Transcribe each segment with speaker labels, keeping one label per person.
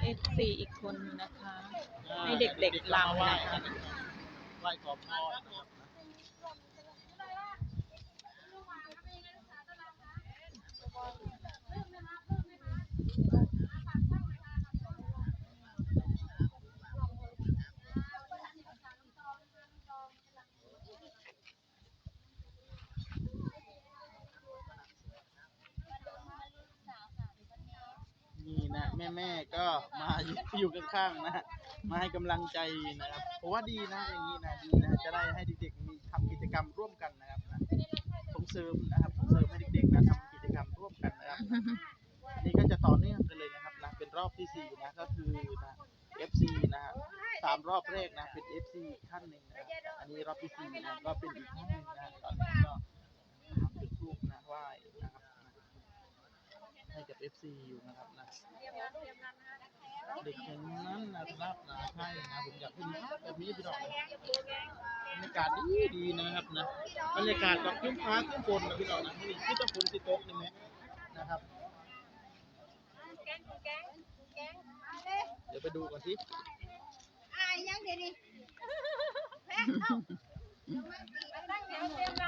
Speaker 1: เอฟซีอีกคนนะคะ ให้เด็กๆลำนะคะ
Speaker 2: ไหว้ขอพรนะครับ นี่นะ แม่ก็มาอยู่ข้างๆนะมาให้กำลังใจนะครับเพราะว่าดีนะอย่างนี้นะดีนะจะได้ให้เด็กๆมีทำกิจกรรมร่วมกันนะครับนะส่งเสริมนะครับส่งเสริมให้เด็กๆนะทำกิจกรรมร่วมกันนะครับอันนี่ก็จะต่อเนื่องกันเลยนะครับนะเป็นรอบที่สี่นะก็คือนะ FC นะฮะสามรอบแรกนะเป็น FC ท่านหนึ่งนะอันนี้รอบที่สี่นะก็เป็นอีกท่านหนึ่งนะตอนนี้ก็จุดทูปนะไหว้นะครับนะให้กับ FC อยู่นะครับนะเด็กอย่างนั้นนะครับนะใช่นะผมอยากให้มีภาพแบบนี้พี่น้องบรรยากาศดีดีนะครับนะบรรยากาศแบบครึ้มฟ้าครึ้มฝนนะพี่น้องนะนี่ที่ต้องฝนที่ตกนี่ไหมนะครับเดี๋ยวไปดูกันสิ
Speaker 3: อายยังเดี๋ยวนี้แพ้เอาเอาตั้งเดี๋ยวเตรียมน้ำก่อนเอา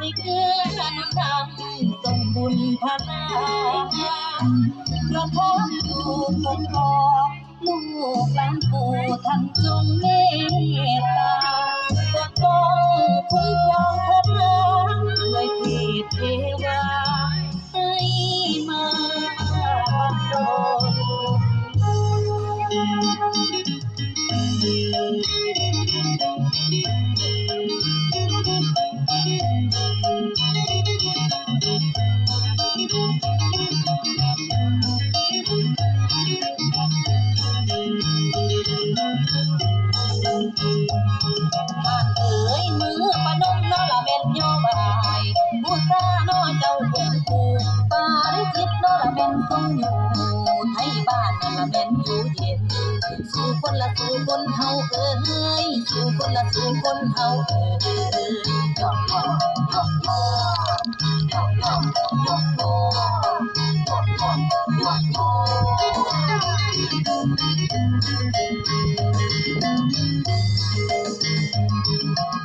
Speaker 4: ให้เกื้อนุนำส่งบุญพลาประทับอยู่คงคอลูกหลานปู่ท่านจงเมตตาปกป้องคุ้มครองพวกเราด้วยเทพเทวาให้มาบันดล ละเม็นทรงอยู่ไทยบ้านนอละเม็นอยู่เย็น สู่คนละสู่คนเฮาเอ้ยสู่คนละสู่คนเฮาเอ้ยยอกยอกยอกยอกยอกยอกยอกยอกยอกยอกยอก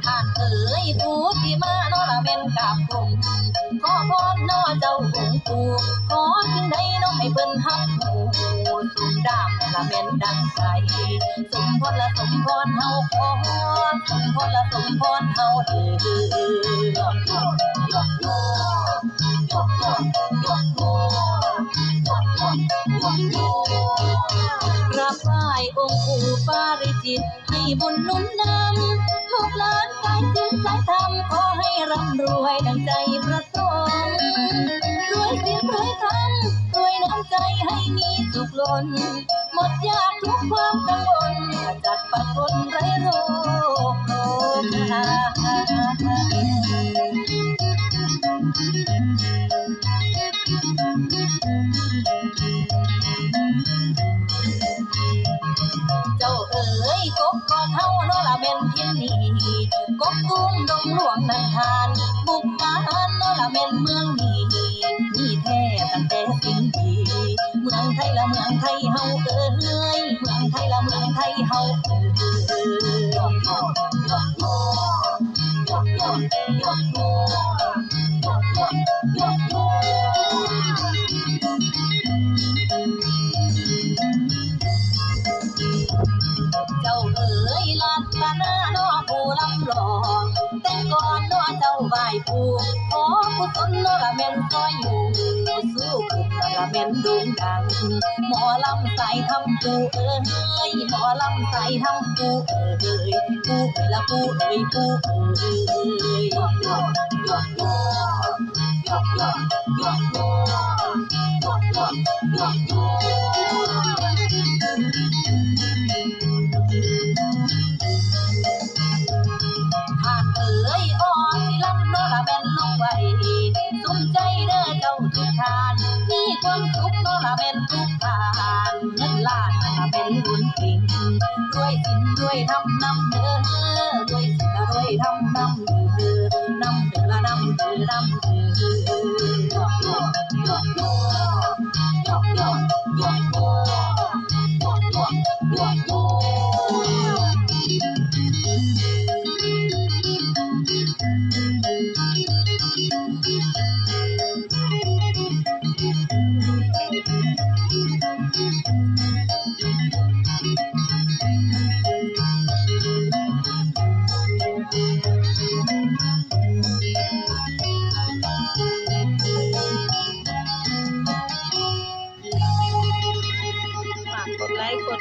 Speaker 4: ท่านเอ๋ยผู้ที่มานอละเม็นกับกลุ่มขอพรนอเจ้าองค์ ปู่ขอสิ่งใดน้องให้เพิ่นฮับหูสุมดามละเม็นดังใจสมพรละสมพรเฮาขอสมพรละสมพรเฮาเด้อยอกยอกยอกยอกยอกยอกยอกยอกยอกยอกยอกกราบไหว้องค์ปู่ปาริจิตให้บุญนุ่นนำลูกหลานสายศีลสายธรรมขอให้ร่ำรวยดังใจประ ใจให้มีสุขล้น หมดยากทุกความกังวลขจัดปัดคนไร้โรคโรค กุศลโนละเมนซอยอยู่โนสู้ขึ้นโนลเมนด่งดัง หมอลำใส่ทำปูเอ้ยหมอลำใส่ทำปูเอ้ยปูเอ้ยละปูเอ้ยปูเอ้ยยกยกยกยกยกยกยกยกยกยกยก สมใจเด้อเจ้าทุกทาน มีความสุขโนละเป็นทุกทานเงินล้านโนละเป็นบุญจริงรวยสินรวยทำนำเด้อรวยสินละรวยทำนำเด้อ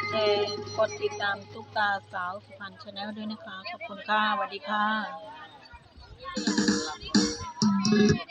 Speaker 1: แชร์กดติดตามตุ๊กตาสาวสุพรรณชาแนลด้วยนะคะ ขอบคุณค่ะสวัสดีค่ะ